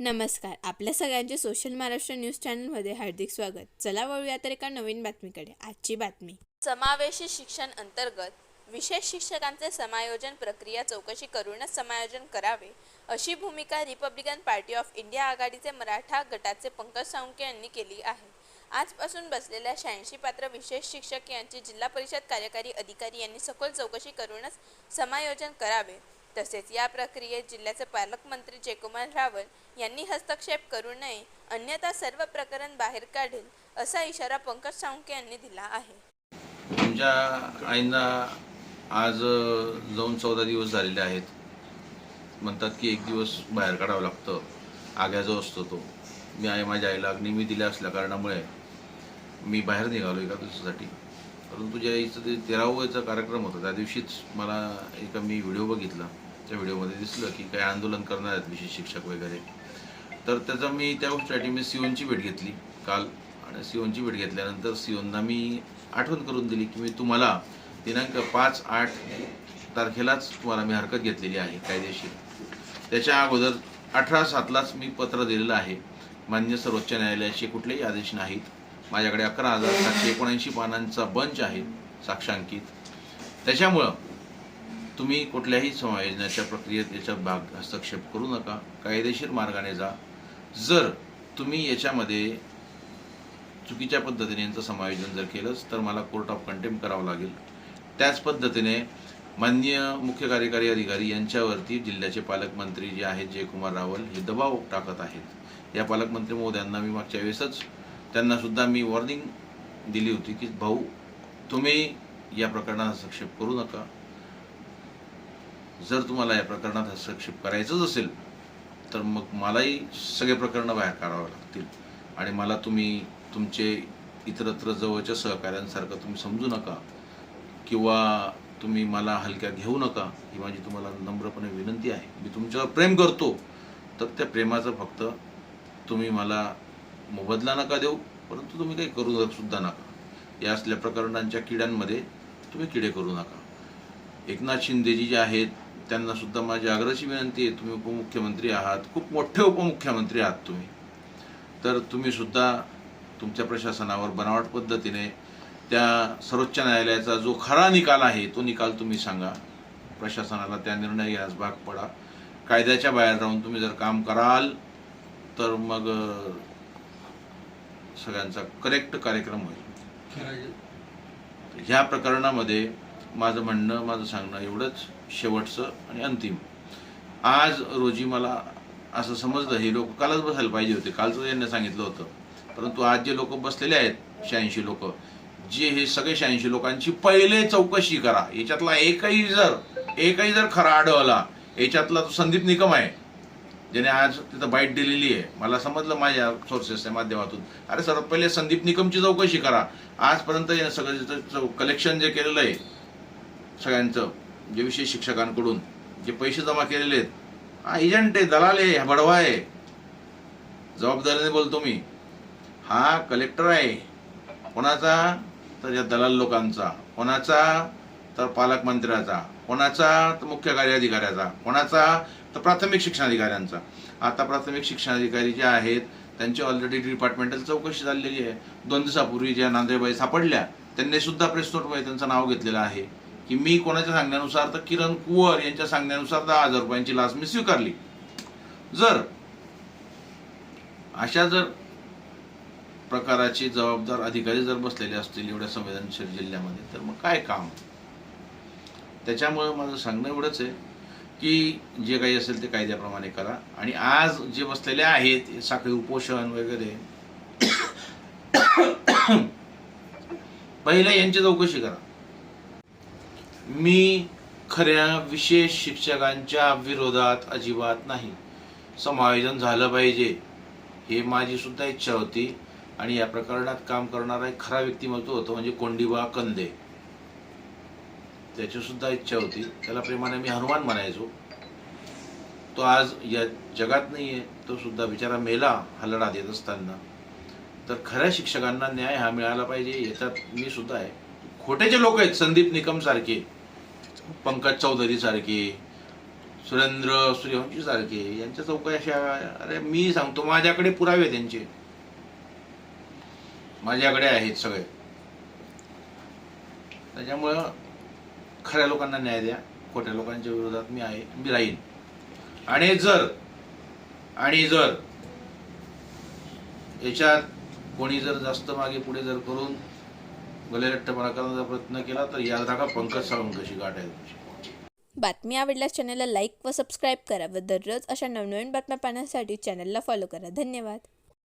नमस्कार. आपल्या सगळ्यांचे सोशल महाराष्ट्र न्यूज चॅनलमध्ये हार्दिक स्वागत. चला वळूया तर एका नवीन बातमीकडे. आजची बातमी. समावेशी शिक्षण अंतर्गत विशेष शिक्षकांचे समायोजन प्रक्रिया चौकशी करूनच समायोजन करावे अशी भूमिका रिपब्लिकन पार्टी ऑफ इंडिया आघाडीचे मराठा गटाचे पंकज साळुंके यांनी केली आहे. आजपासून बसलेल्या शहाऐंशी पात्र विशेष शिक्षक यांची जिल्हा परिषद कार्यकारी अधिकारी यांनी सखोल चौकशी करूनच समायोजन करावे तसेच या प्रक्रियेत जिल्ह्याचे पालकमंत्री जयकुमार रावल यांनी हस्तक्षेप करू नये अन्यथा सर्व प्रकरण बाहेर काढेल असा इशारा पंकज साळुंके यांनी दिला आहे. तुमच्या आईंना आज जाऊन चौदा दिवस झालेले आहेत. म्हणतात की एक दिवस बाहेर काढावं लागतं. आग्या जो असतो तो. मी आई माझ्या आईला अग्निमी दिल्या असल्या कारणामुळे मी बाहेर निघालो एका दिवसासाठी. परंतु तुझ्या आईचं ते तेरावाचा कार्यक्रम होता त्या दिवशीच मला एका मी व्हिडिओ बघितला. त्या व्हिडिओमध्ये दिसलं की काही आंदोलन करणार आहेत विशेष शिक्षक वगैरे. तर त्याचा मी त्या गोष्टीसाठी मी सिओनची भेट घेतली काल. आणि सिओनची भेट घेतल्यानंतर सिओनला मी आठवण करून दिली की मी तुम्हाला दिनांक पाच आठ तारखेलाच तुम्हाला मी हरकत घेतलेली आहे कायदेशीर. त्याच्या अगोदर अठरा सातलाच मी पत्र दिलेलं आहे. मान्य सर्वोच्च न्यायालयाचे कुठलेही आदेश नाहीत. माझ्याकडे अकरा हजार सातशे एकोणऐंशी पानांचा बंच आहे साक्षांकित. त्याच्यामुळं तुम्ही कुठल्याही समायोजनाच्या प्रक्रियेत याचा भाग हस्तक्षेप करू नका. कायदेशीर मार्गाने जा. जर तुम्ही याच्यामध्ये चुकीच्या पद्धतीने यांचं समायोजन जर केलंच तर मला कोर्ट ऑफ कंटेम करावं लागेल. त्याच पद्धतीने मान्य मुख्य कार्यकारी अधिकारी यांच्यावरती जिल्ह्याचे पालकमंत्री जे आहेत जयकुमार रावल हे दबाव टाकत आहेत. या पालकमंत्री महोदयांना मी मागच्या वेळेसच त्यांनासुद्धा मी वॉर्निंग दिली होती की भाऊ तुम्ही या प्रकरणात हस्तक्षेप करू नका. जर तुम्हाला या प्रकरणात हस्तक्षेप करायचंच असेल तर मग मलाही सगळे प्रकरणं बाहेर काढावं लागतील. आणि मला तुम्ही तुमचे इतरत्र जवळच्या सहकाऱ्यांसारखं तुम्ही समजू नका किंवा तुम्ही मला हलक्यात घेऊ नका ही माझी तुम्हाला नम्रपणे विनंती आहे. मी तुमच्यावर प्रेम करतो तर त्या प्रेमाचं फक्त तुम्ही मला मोबदला नका देऊ परंतु तुम्ही काही करू सुद्धा नका. या असल्या प्रकरणांच्या किड्यांमध्ये तुम्ही किडे करू नका. एकनाथ शिंदेजी जे आहेत त्यांना सुद्धा माझी आग्रहाची विनंती आहे तुम्ही उपमुख्यमंत्री आहात खूप मोठे उपमुख्यमंत्री आहात तुम्ही. तर तुम्ही सुद्धा तुमच्या प्रशासनावर बनावट पद्धतीने त्या सर्वोच्च न्यायालयाचा जो खरा निकाल आहे तो निकाल तुम्ही सांगा. प्रशासनाला त्या निर्णय घ्यास भाग पडा. कायद्याच्या बाहेर राहून तुम्ही जर काम कराल तर मग सगळ्यांचा करेक्ट कार्यक्रम होईल. ह्या प्रकरणामध्ये माझं म्हणणं माझं सांगणं एवढंच. शेवटचं आणि अंतिम. आज रोजी मला असं समजलं हे लोक कालच बसायला पाहिजे होते. कालचं यांनी सांगितलं होतं. परंतु आज जे लोक बसलेले आहेत शहाऐंशी लोक जे हे सगळे शहाऐंशी लोकांची पहिले चौकशी करा. याच्यातला एकही जर एकही जर खरा आढळला याच्यातला तो संदीप निकम आहे. ज्याने आज तिथं बाईट दिलेली आहे. मला समजलं माझ्या सोर्सेसच्या माध्यमातून. अरे सर्वात पहिले संदीप निकमची चौकशी करा. आजपर्यंत यानं सगळं कलेक्शन जे केलेलं आहे सगळ्यांचं जे विशेष शिक्षकांकडून जे पैसे जमा केलेले आहेत. हा एजंट आहे दलाल आहे हा बडवा आहे. जबाबदारीने बोलतो मी. हा कलेक्टर आहे. कोणाचा? तर या दलाल लोकांचा. कोणाचा? तर पालकमंत्र्याचा कोणाचा? तर मुख्य कार्याधिकाऱ्याचा. कोणाचा? तर प्राथमिक शिक्षणाधिकाऱ्यांचा. आता प्राथमिक शिक्षणाधिकारी जे आहेत त्यांची ऑलरेडी डिपार्टमेंटल चौकशी झालेली आहे. दोन दिवसापूर्वी ज्या नांदेबाई सापडल्या त्यांनी सुद्धा प्रेस नोटमध्ये त्यांचं नाव घेतलेलं आहे. की मी कोणाच्या सांगण्यानुसार तर किरण कुवर यांच्या सांगण्यानुसार दहा हजार रुपयांची लाच मी स्वीकारली. जर अशा जर प्रकाराचे जबाबदार अधिकारी जर बसलेले असतील एवढ्या संवेदनशील जिल्ह्यामध्ये तर मग काय काम? त्याच्यामुळे माझं सांगणं एवढंच आहे की जे काही असेल ते कायद्याप्रमाणे करा. आणि आज जे बसलेले आहेत साखळी उपोषण वगैरे पहिले यांची चौकशी करा. मी खऱ्या विशेष शिक्षकांच्या विरोधात अजिबात नाही. समायोजन झालं पाहिजे. हे माझी सुद्धा इच्छा होती आणि या प्रकरणात काम करणारा एक खरा व्यक्तिमत्व होतं म्हणजे कोंडिबा कंदे. त्याची सुद्धा इच्छा होती. त्याला प्रेमाने मी हनुमान म्हणायचो. तो आज या जगात नाही आहे तो सुद्धा बिचारा मेला हल्लडा देत असताना. तर खऱ्या शिक्षकांना न्याय हा मिळाला पाहिजे. याच्यात मी सुद्धा आहे. खोटे जे लोक आहेत. संदीप निकम सारखे. पंकज चौधरी सारखे सुरेंद्र सूर्यवंशी सारखे यांच्या चौकशा अरे मी सांगतो माझ्याकडे पुरावे त्यांचे माझ्याकडे आहेत सगळे. त्याच्यामुळं खऱ्या लोकांना न्याय द्या खोट्या लोकांच्या विरोधात मी आहे मी राहीन. आणि जर आणि जर याच्यात कोणी जर जास्त मागे पुढे जर करून गलेरट्टपणा करण्याचा प्रयत्न केला तर या जागा पंकज सावंत कशी गाठ आहे तुमची. बातमी आवडल्यास चॅनलला लाईक व सबस्क्राईब करा व दररोज अशा नवनवीन बातम्या पाहण्यासाठी चॅनलला फॉलो करा. धन्यवाद.